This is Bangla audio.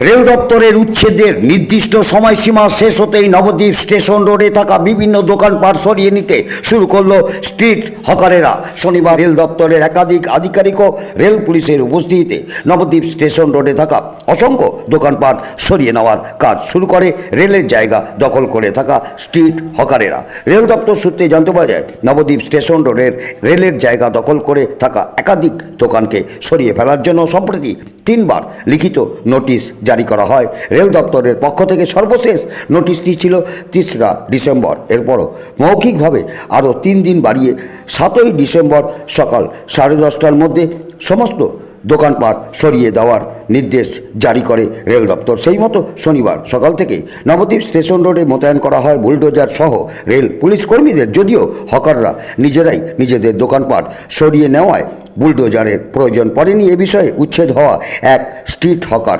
রেল দপ্তরের উচ্ছেদের নির্দিষ্ট সময়সীমা শেষ হতেই নবদ্বীপ স্টেশন রোডে থাকা বিভিন্ন দোকানপাট সরিয়ে নিতে শুরু করল স্ট্রিট হকারেরা। শনিবার রেল দপ্তরের একাধিক আধিকারিক ও রেল পুলিশের উপস্থিতিতে নবদ্বীপ স্টেশন রোডে থাকা অসংখ্য দোকানপাট সরিয়ে নেওয়ার কাজ শুরু করে রেলের জায়গা দখল করে থাকা স্ট্রিট হকারেরা। রেল দপ্তর সূত্রে জানতে পারা যায়, নবদ্বীপ স্টেশন রোডের রেলের জায়গা দখল করে থাকা একাধিক দোকানকে সরিয়ে ফেলার জন্য সম্প্রতি তিনবার লিখিত নোটিশ জারি করা হয়। রেল দপ্তরের পক্ষ থেকে সর্বশেষ নোটিশটি ছিল তিসরা ডিসেম্বর। এরপরও মৌখিকভাবে আরও তিন দিন বাড়িয়ে সাতই ডিসেম্বর সকাল সাড়ে দশটার মধ্যে সমস্ত দোকানপাট সরিয়ে দেওয়ার নির্দেশ জারি করে রেল দপ্তর। সেই মতো শনিবার সকাল থেকে নবদ্বীপ স্টেশন রোডে মোতায়েন করা হয় বুলডোজার সহ রেল পুলিশ কর্মীদের। যদিও হকাররা নিজেরাই নিজেদের দোকানপাট সরিয়ে নেওয়ায় বুলডোজারের প্রয়োজন পড়েনি। এ বিষয়ে উচ্ছেদ হওয়া এক স্ট্রিট হকার